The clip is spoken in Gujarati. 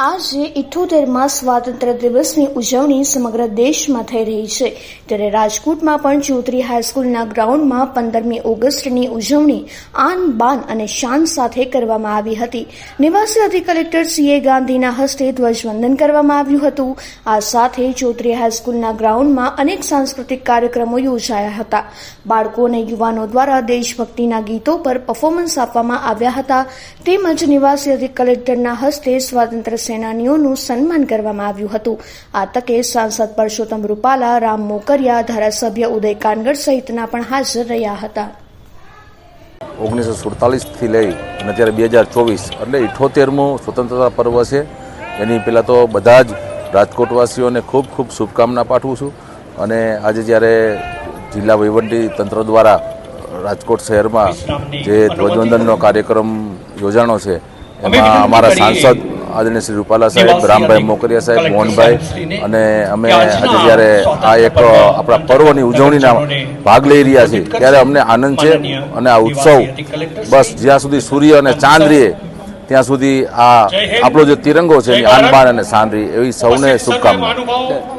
આજે ઇઠોતેરમાં સ્વાતંત્ર્ય દિવસની ઉજવણી સમગ્ર દેશમાં થઈ રહી છે. ત્યારે રાજકોટમાં પણ ચૌધરી હાઈસ્કૂલના ગ્રાઉન્ડમાં પંદરમી ઓગસ્ટની ઉજવણી આન બાન અને શાન સાથે કરવામાં આવી હતી. નિવાસી અધિક કલેક્ટર સીએ ગાંધીના હસ્તે ધ્વજવંદન કરવામાં આવ્યું હતું. આ સાથે ચૌધરી હાઈસ્કૂલના ગ્રાઉન્ડમાં અનેક સાંસ્કૃતિક કાર્યક્રમો યોજાયા હતા. બાળકો અને યુવાનો દ્વારા દેશભક્તિના ગીતો પર પરફોર્મન્સ આપવામાં આવ્યા હતા. તેમજ નિવાસી અધિક કલેક્ટરના હસ્તે સ્વાતંત્ર્ય સેનાનીઓનું સન્માન કરવામાં આવ્યું હતું. આ તકે સાંસદ પરસોત્તમ રૂપાલા રામ મોકરિયા ધારાસભ્ય ઉદય કાનગડ સહિતના પણ હાજર રહ્યા હતા. ઓગણીસો સુડતાલીસથી લઈ અને અત્યારે બે હજાર ચોવીસ એટલે ઇઠોતેરમું સ્વતંત્રતા પર્વ છે. એની પહેલાં તો બધા જ રાજકોટવાસીઓને ખૂબ ખૂબ શુભકામના પાઠવું છું. અને આજે જ્યારે જિલ્લા વહીવટી તંત્ર દ્વારા રાજકોટ શહેરમાં જે ધ્વજવંદનનો કાર્યક્રમ યોજાણો છે એમાં અમારા સાંસદ આદરણીય શ્રી રૂપાલા સાહેબ રામભાઈ મોકરિયા સાહેબ મોહનભાઈ અને અમે આજે જ્યારે આ એક આપણા પર્વની ઉજવણીના ભાગ લઈ રહ્યા છીએ ત્યારે અમને આનંદ છે અને આ ઉત્સવ બસ જ્યાં સુધી સૂર્ય અને ચાંદ રહે ત્યાં સુધી આ આપણો જે તિરંગો છે એની આનબાન અને સાંદરી એવી સૌને શુભકામના.